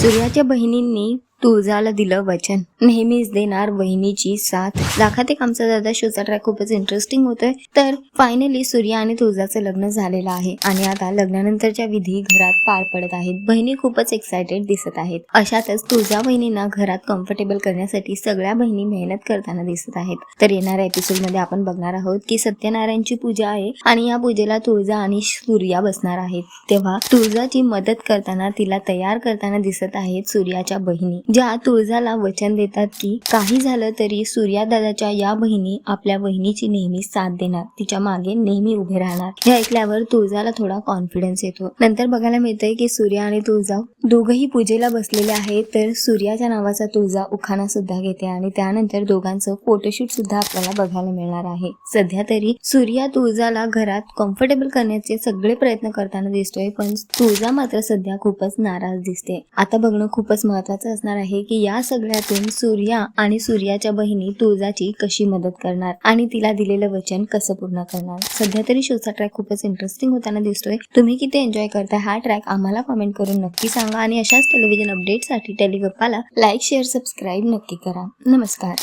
सूर्याच्या बहिणींनी तुळजाला दिलं वचन. नेहमीच देणार वहिनीची साथ. दाखवते आमचा दादा शोचा ट्रॅक खूपच इंटरेस्टिंग होतोय. तर फायनली सूर्या आणि तुळजाचं लग्न झालेलं आहे. आणि आता लग्नानंतरच्या विधी घरात पार पडत आहेत. बहिणी खूपच एक्सायटेड दिसत आहेत. अशातच तुळजा बहिणींना घरात कम्फर्टेबल करण्यासाठी सगळ्या बहिणी मेहनत करताना दिसत आहेत. तर येणाऱ्या एपिसोडमध्ये आपण बघणार आहोत की सत्यनारायणची पूजा आहे आणि या पूजेला तुळजा आणि सूर्या बसणार आहेत. तेव्हा तुळजाची मदत करताना तिला तयार करताना दिसत आहेत सूर्याच्या बहिणी. ज्या तुळजाला वचन देतात की काही झालं तरी सूर्या दादाच्या या बहिणी आपल्या बहिणीची नेहमी साथ देणार तिच्यामागे नेहमी उभे राहणार. हे ऐकल्यावर तुळजाला थोडा कॉन्फिडन्स येतो. नंतर बघायला मिळतंय की सूर्या आणि तुळजा दोघही पूजेला बसलेले आहेत तर सूर्याच्या नावाचा तुळजा उखाणा सुद्धा घेते आणि त्यानंतर दोघांचं फोटोशूट सुद्धा आपल्याला बघायला मिळणार आहे. सध्या तरी सूर्या तुळजाला घरात कम्फर्टेबल करण्याचे सगळे प्रयत्न करताना दिसतोय पण तुळजा मात्र सध्या खूपच नाराज दिसते. आता बघणं खूपच महत्वाचं असणार आहे की या सगळ्यातून सूर्या आणि सूर्याच्या बहिणी तुळजाची कशी मदत करणार आणि तिला दिलेलं वचन कसं पूर्ण करणार? सध्या तरी शोचा ट्रॅक खूपच इंटरेस्टिंग होताना दिसतोय. तुम्ही किती एन्जॉय करता हा ट्रॅक आम्हाला कमेंट करून नक्की सांगा आणि अशाच टेलिव्हिजन अपडेटसाठी टेलिगप्पाला लाईक शेअर सबस्क्राईब नक्की करा. नमस्कार.